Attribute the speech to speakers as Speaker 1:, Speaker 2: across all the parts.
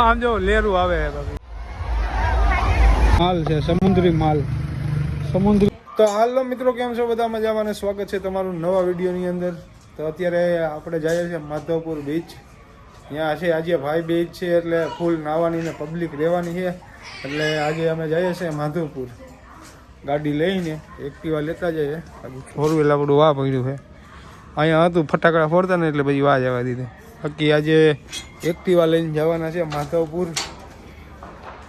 Speaker 1: આમ જો લેરું આવે છે માલ છે, સમુદ્રી માલ. સમુદ્રી. તો હાલો મિત્રો, કેમ છો? બધા મજામાં સ્વાગત છે તમારું નવા વિડીયોની અંદર. તો અત્યારે આપણે જઈએ છીએ માધવપુર બીચ ત્યાં છે આજે ભાઈ બીચ છે એટલે ફૂલ નાવાની ને પબ્લિક રહેવાની છે. એટલે આજે અમે જઈએ છીએ માધવપુર. ગાડી લઈને એક્ટિવા લેતા જઈએ. ફોર વ્હીલ આપણું વાહ પડ્યું છે. અહીંયા હતું, ફટાકડા ફોડતા ને એટલે પછી વાહ જવા દીધું. બાકી આજે એક્ટિવા લઈને જવાના છે માધવપુર.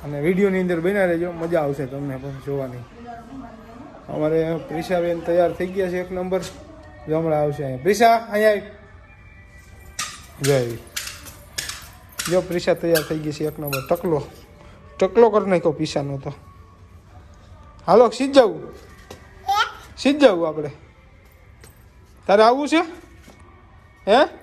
Speaker 1: અને વિડીયોની અંદર બન્યા રહેજો, મજા આવશે તમને પણ જોવાની. અમારે પ્રિશાબેન તૈયાર થઈ ગયા છે એક નંબર. જમણા આવશે અહીંયા. પ્રિશા, અહીંયા. જય જો પ્રિશા તૈયાર થઈ ગઈ છે એક નંબર. ટકલો. ટકલો કરી નાખ્યો પીસાનો તો. હાલો, સીધ જવું સીધ જવું આપણે. તારે આવવું છે? હે?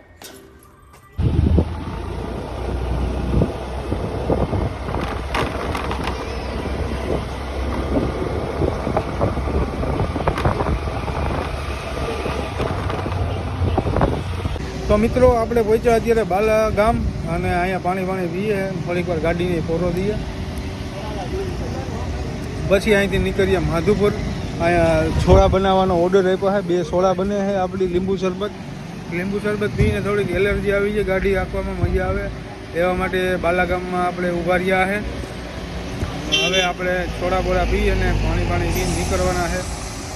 Speaker 1: મિત્રો, આપણે પહોંચ્યા અત્યારે બાલા ગામ અને અહીંયા પાણી પાણી પીએ, થોડીક વાર ગાડીને પોરો દઈએ. પછી અહીંથી નીકળીએ માધુપુર. અહીંયા છોળા બનાવવાનો ઓર્ડર આપ્યો છે. બે છોળા બને છે આપણી લીંબુ શરબત. લીંબુ શરબત પીને થોડીક એલર્જી આવી છે ગાડી આપવામાં મજા આવે. એવા માટે બાલાગામમાં આપણે ઊભા રહ્યા છે. હવે આપણે છોડા બોડા પી અને પાણી પાણી પીને નીકળવાના છે.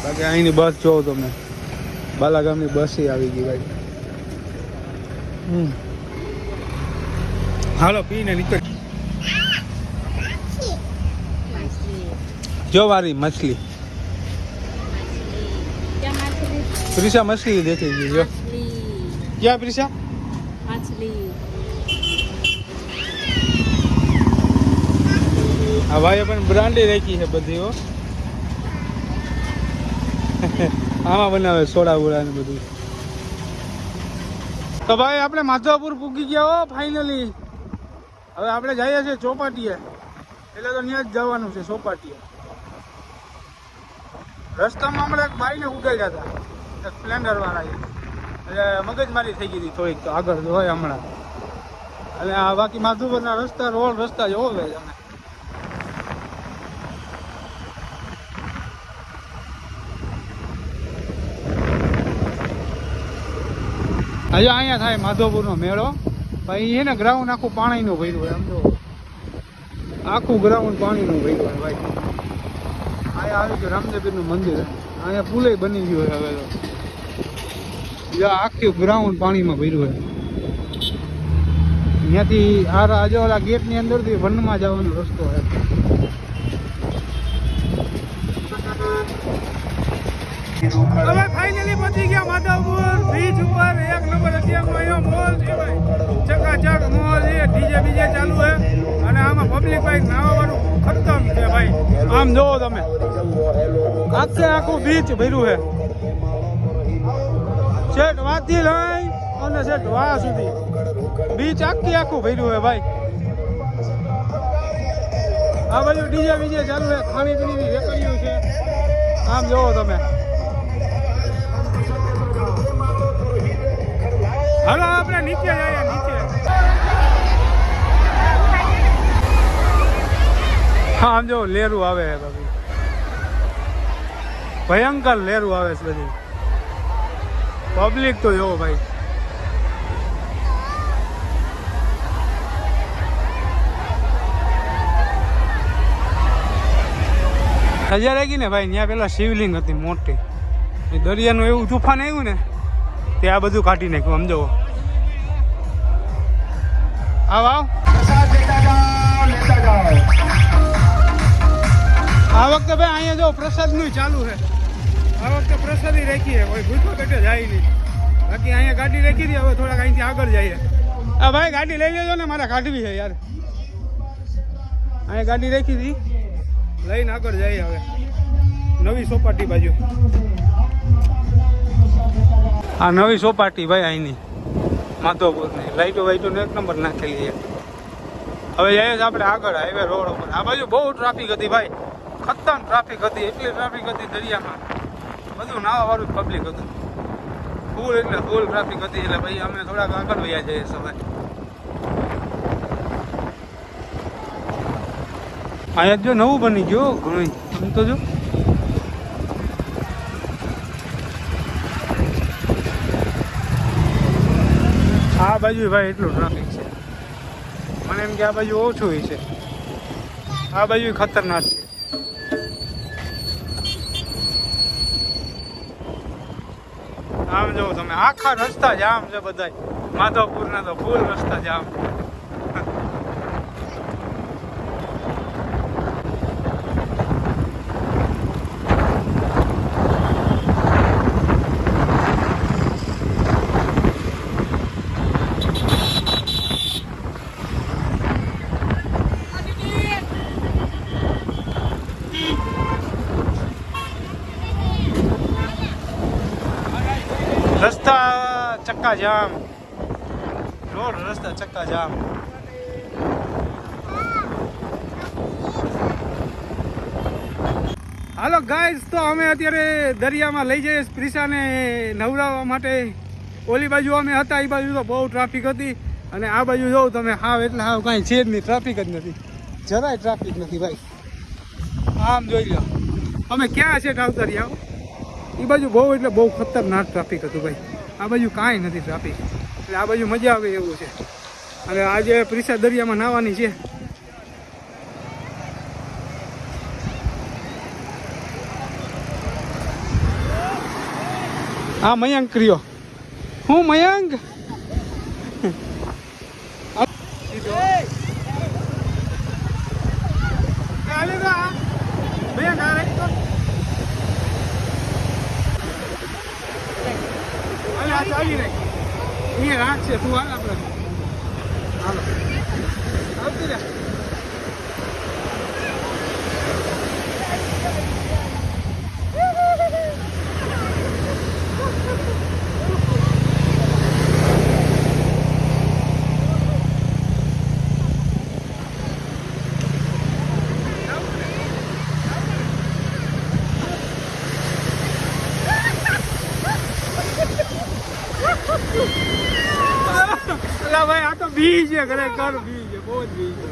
Speaker 1: બાકી અહીંની બસ જોવો તમે. બાલાગામની બસ આવી ગઈ, ભાઈ. હાલો પીને નીકળ જો વારી મછલી પ્રિશા મછલી દેખી ગઈ જો ક્યાં પ્રિશા આ ભાઈ પણ બ્રાન્ડે રાખી છે બધી આમાં બનાવે સોડા બોડા ને બધું તો ભાઈ, આપણે માધવપુર પૂકી ગયા હો ફાઇનલી હવે આપણે જઈએ છીએ ચોપાટીએ. એટલે તો ત્યાં જ જવાનું છે, ચોપાટીએ. રસ્તામાં હમણાં એક બાઈને ઉડાડ્યા હતા. સ્પ્લેન્ડર વાળા એટલે મગજમારી થઈ ગઈ હતી થોડીક તો આગળ હોય હમણાં. અને આ બાકી માધુપુરના રસ્તા, રોડ રસ્તા જોવો ભાઈ તમે હજુ અહીંયા થાય માધવપુરનો મેળો. ભાઈ એને ગ્રાઉન્ડ આખું પાણીનું ભર્યું હોય, આમ જો. આખું ગ્રાઉન્ડ પાણીનું ભર્યું હોય, ભાઈ. અહીંયા આવી ગયું રામદેવીરનું મંદિર. અહીંયા પુલે બની ગયું હોય હવે તો. આખું ગ્રાઉન્ડ પાણીમાં ભર્યું હોય. અહીંયાથી આ ઓલા ગેટની અંદરથી વનમાં જવાનો રસ્તો હોય. હવે ફાઇનલી પહોંચી ગયા માધવપુર. બીચ ઉપર એક નંબર અત્યારમાં અહીંયા મોલ છે ભાઈ. ચકાચક મોલ છે ડીજે બીજે ચાલુ છે. અને આમાં પબ્લિક ભાઈ નાવાનું ખતમ છે ભાઈ. આમ જોવો તમે. આખે આખું બીચ ભર્યું છે. શેઠ વાથી લઈ અને શેઠ વાહ સુધી. બીચ આખી આખું ભર્યું છે ભાઈ. આ બાજુ ડીજે બીજે ચાલુ છે. ખાણી પીણી છે. આમ જોવો તમે. હાલો, આપણે નીચે જઈએ, નીચે. હા, આમ જો લેરું આવે બાકી ભયંકર લેરું આવે છે બધી. પબ્લિક તો જોવો ભાઈ. હજાર આવી ને ભાઈ, ત્યાં પેલા શિવલિંગ હતી મોટી. દરિયાનું એવું તુફાન આવ્યું ને તે આ બધું કાઢી નાખ્યું, સમજો. આવ આવ. આ વખતે ભાઈ અહીંયા જો પ્રસાદનું ચાલુ છે. આ વખતે પ્રસાદી રાખી છે કોઈ ભૂતો પેટે જાય નહીં બાકી અહીંયા ગાડી રાખી હતી હવે થોડાક અહીંથી આગળ જઈએ. આ ભાઈ ગાડી લઈ લેજો ને, મારે કાઢવી છે યાર. અહીંયા ગાડી રાખી હતી લઈને આગળ જઈએ હવે. નવી સોપાટી બાજુ. આ નવી સોપાટી ભાઈ અહીંની માધવપુરની. લાઈટો વાઈટો એક નંબર નાખેલી છે. હવે જઈએ આપણે આગળ હાઈવે રોડ ઉપર. આ બાજુ બહુ ટ્રાફિક હતી ભાઈ. ખતમ ટ્રાફિક હતી. એટલી ટ્રાફિક હતી દરિયામાં. બધું નાવા વાળું પબ્લિક હતું. ફૂલ એટલે ફૂલ ટ્રાફિક હતી. એટલે ભાઈ અમે થોડાક આગળ વયા જઈએ સવારે. અહીંયા જો નવું બની ગયું ઘણું આમ તો જો. આ બાજુ ભાઈ એટલું ટ્રાફિક છે. મને એમ કે આ બાજુ ઓછું હોય છે. આ બાજુ ખતરનાક છે. આમ જો તમે, આખા રસ્તા જામ છે બધાય. માધવપુરના તો ફૂલ રસ્તા જામ રસ્તા ચક્કા જામ. રોડ રસ્તા ચક્કા જામ. હાલો ગાઈસ તો અમે અત્યારે દરિયામાં લઈ જઈએ પ્રિસાને નવરાવવા માટે. ઓલી બાજુ અમે હતા એ બાજુ તો બહુ ટ્રાફિક હતી. અને આ બાજુ જોઉં તમે હાવ, એટલે હાવ કાંઈ છે જ નહીં ટ્રાફિક જ નથી. જરાય ટ્રાફિક નથી ભાઈ. આમ જોઈ લો. અમે ક્યાં છે ટાવતરિયા એ બાજુ બહુ, એટલે બહુ ખતરનાક ટ્રાફિક હતું ભાઈ. આ બાજુ કાંઈ નથી ટ્રાફિક. એટલે આ બાજુ મજા આવે એવું છે. અને આજે પ્રિસા દરિયામાં નાહવાની છે. હા મયંક રહ્યો. હું મયંક આ રહી તો આ ચાલી રહી. અહીંયા રાખશે તું હાલ આપણે? હાલો. આવતી રે અલા ભાઈ આ તો બી છે ખરેખર બી છે બહુ જ બી છે.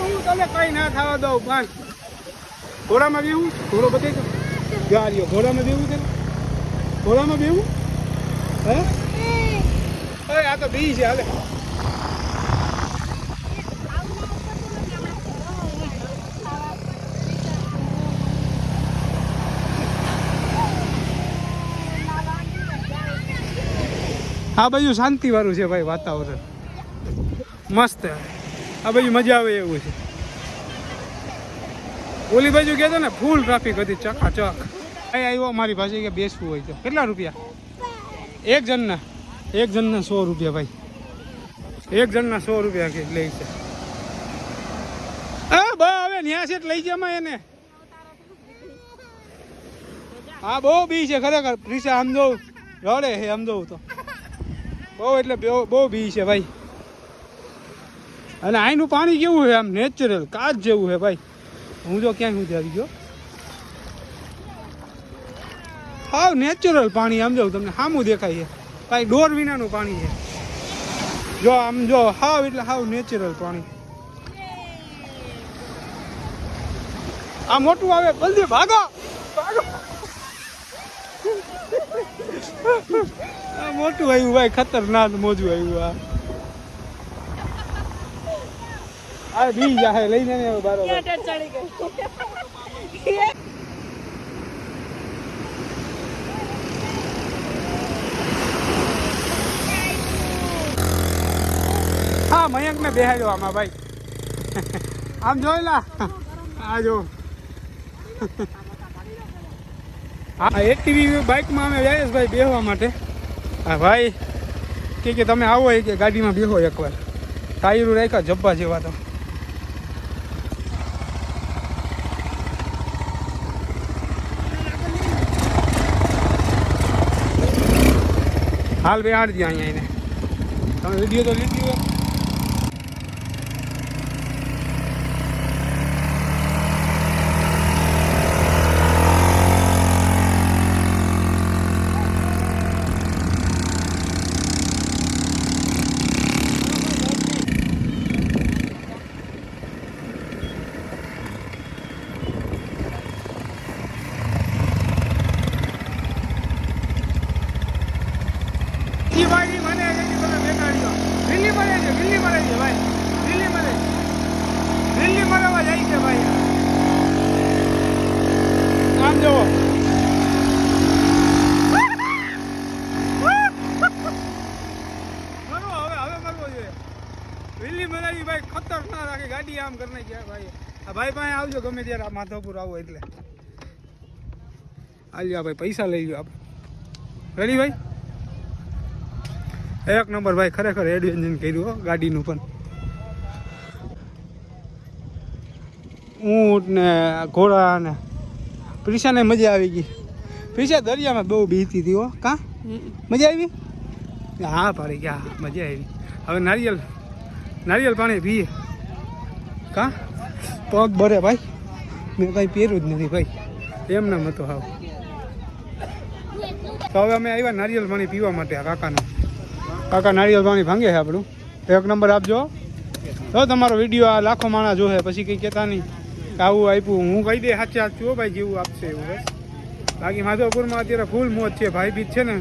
Speaker 1: હું તને કઈ ના થવા દઉં પણ ઘોડામાં બેવું ઘોડો દો ગાડીઓ ઘોડામાં બેવું છે ઘોડામાં બેવું હે? આ તો બી છે હાલે. આ બાજુ શાંતિ વાળું છે ભાઈ વાતાવરણ. મસ્ત. આ બાજુ મજા આવે એવું છે. ઓલી બાજુ કહેતો ને ફૂલ ટ્રાફિક હતી ચકાચક અહીં આવ્યો મારી પાસે કે બેસવું હોય તો. કેટલા રૂપિયા? એક જણના. એક જણના સો રૂપિયા ભાઈ. એક જણના સો રૂપિયા કે લે છે. હા બા, હવે ન્યા છે લઈ જમા એને. હા, બહુ બી છે, ખરેખર. પ્રીસા આમ જોઉં, રડે હે આમ જોઉં તો. બહુ એટલે બહુ બી છે ભાઈ. અને અહીંનું પાણી કેવું છે આમ નેચરલ કાચ જેવું છે ભાઈ. હું જો ક્યાંય સુધી આવી ગયો. હાવ નેચરલ પાણી આમ જો તમને સામું દેખાય છે. કાંઈ ડોર વિનાનું પાણી છે. જો આમ જો હાવ એટલે હાવ નેચરલ પાણી. આ મોટું આવે જલ્દી ભાગો! ભાગો! આ મોટું આવ્યું ભાઈ ખતરનાક મોજું આવ્યું આ આ બી જાહે લઈને ને બારો હા મયંક ને બેહાડ્યો આમાં ભાઈ આમ જોઈ લા આ જો હા એક્ટિવી બાઇકમાં અમે વ્યાસભાઈ બેહવા માટે. હા ભાઈ કે કે તમે આવો કે ગાડીમાં બેહો એકવાર. ટાયરું રાખ્યા જબ્બા જેવા તો. હાલ બેહાડી દે અહીંયા એને. તમે વીડિયો તો લીધી હોય મરાવી છે ભાઈ દિલ્હી મરે દિલ્હી મરાવા જાય છે ભાઈ આમ જુઓ મરવો હવે હવે મરવો જોઈએ દિલ્હી મરાવી ભાઈ ખતરનાક આખી ગાડી આમ કરી નાખી ભાઈ પાસે આવજો, ગમે ત્યારે આ માધવપુર આવો એટલે. આલ્યો ભાઈ, પૈસા લઈ લો આપણે. રેડી ભાઈ? એક નંબર ભાઈ, ખરેખર એડવેન્ચર કર્યું હો, ગાડીનું પણ. ઊંટ ને ઘોડા ને. પ્રિશાને મજા આવી ગઈ. પ્રિશા દરિયામાં બહુ બીતી હતી હો. કા? મજા આવી? હા પાડી ગયા. મજા આવી. હવે નારિયેલ નારિયેલ પાણી પીએ. કા? પગ ભરે ભાઈ. મેં કાંઈ પહેર્યું જ નથી ભાઈ. એમ નામ હતો હાવ. તો હવે અમે આવ્યા નારિયેલ પાણી પીવા માટે આ કાકાનું. કાકા નારિયેલ પાણી ભાંગે છે આપણું. એક નંબર આપજો. તો તમારો વીડિયો આ લાખો માણસ જોશે પછી કંઈ કહેતા નહીં. આવું આપ્યું. હું કહી દે સાચે સાચું ભાઈ, જેવું આપશે એવું બાકી માધવપુરમાં અત્યારે ફૂલ મોજ છે. ભાઈ બીજ છે ને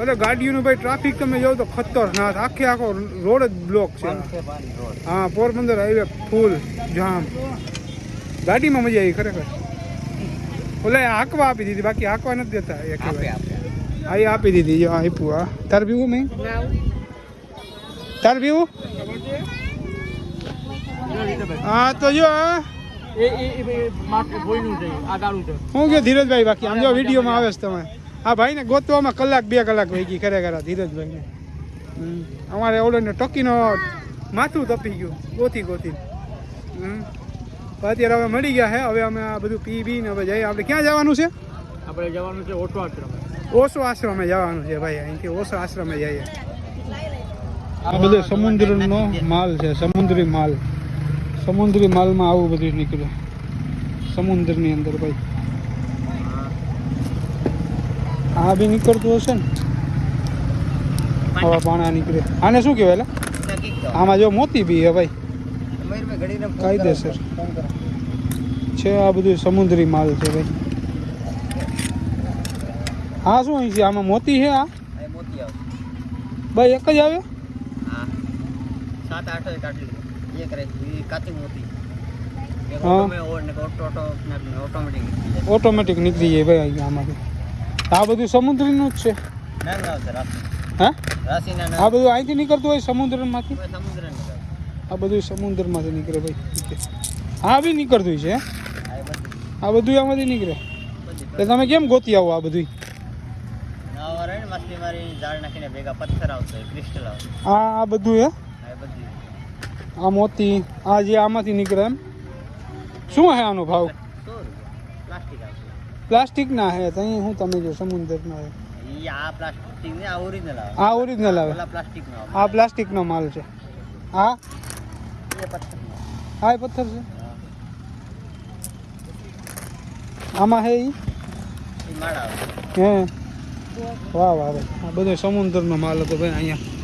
Speaker 1: એટલે ગાડીઓનું ભાઈ ટ્રાફિક તમે જોવો તો ખતરનાક. આખે આખો રોડ જ બ્લોક છે. હા પોરબંદર હાઈવે ફૂલ જામ. ગાડીમાં મજા આવી ખરેખર. ઓલા હાંકવા આપી દીધી બાકી હાંકવા નથી દેતા એ. હા એ આપી દીધી જો આપ્યું હા. તાર પીવું મેં? તાર પીવું હા? તો જો શું કે ધીરજભાઈ બાકી આમ જો વિડીયોમાં આવે છે તમે હા ભાઈને ગોતવામાં કલાક બે કલાક વહી ગઈ ખરેખર ધીરજભાઈને. હમ. અમારે ઓલોને ટકીનો માથું તપી ગયું ગોથી ગોથી હમ. અત્યારે હવે મળી ગયા હે હવે અમે આ બધું પી બી ને હવે જઈએ. આપણે ક્યાં જવાનું છે?
Speaker 2: આપણે જવાનું છે ઓટો આશ્રમ.
Speaker 1: ઓશો આશ્રમે જવાનું છે ભાઈ અહીંથી ઓશો આશ્રમે જઈએ. આ બધો સમુદ્રનો માલ છે સમુદ્રી માલ. સમુદ્રી માલમાં આવું બધું નીકળ્યું સમુદ્રની અંદર ભાઈ. આ બી નીકળતું હશે ને? હવા પાણા નીકળે. આને શું કહેવાય લા? આમાં જો મોતી બી હે ભાઈ. કાયદેસર છે આ બધું સમુદ્રી માલ છે ભાઈ. હા શું અહીં છે? આમાં મોતી છે આ? ભાઈ એક જ આવે?
Speaker 2: સાત આઠ કાઢી લીધો એક રહી. કાચી મોતી. એક
Speaker 1: હા.
Speaker 2: ઓટો ઓર ને ઓટો ઓટો ઓટોમેટિક
Speaker 1: ઓટોમેટિક નીકળી જાય ભાઈ અહીંયા આમાંથી. આ બધું સમુદ્રનું જ છે. હા? આ બધું અહીંથી નીકળતું હોય સમુદ્રમાંથી? આ બધું સમુદ્રમાંથી નીકળે ભાઈ. હા બી નીકળતું છે?
Speaker 2: આ બધું
Speaker 1: આમાંથી નીકળે. એટલે તમે કેમ ગોતી આવો આ બધું આ બધું હે?
Speaker 2: આ
Speaker 1: મોતી આ જે આમાંથી નીકળે એમ? શું હે આનો ભાવ?
Speaker 2: પ્લાસ્ટિક
Speaker 1: પ્લાસ્ટિકના હે તો અહીં હું તમે જો સમુદ્રના હે.
Speaker 2: આ પ્લાસ્ટિક ને આ ઓરિજિનલ આવે.
Speaker 1: આ ઓરિજિનલ આવે.
Speaker 2: પ્લાસ્ટિક નો
Speaker 1: આ પ્લાસ્ટિક પ્લાસ્ટિકનો માલ છે. આ
Speaker 2: એ પથ્થર નો
Speaker 1: આ એ પથ્થર છે? આમાં હે ઈ?
Speaker 2: એ
Speaker 1: હે? વાહ વાહ. આ બધો સમુદ્રનો માલ હતો ભાઈ અહીંયા.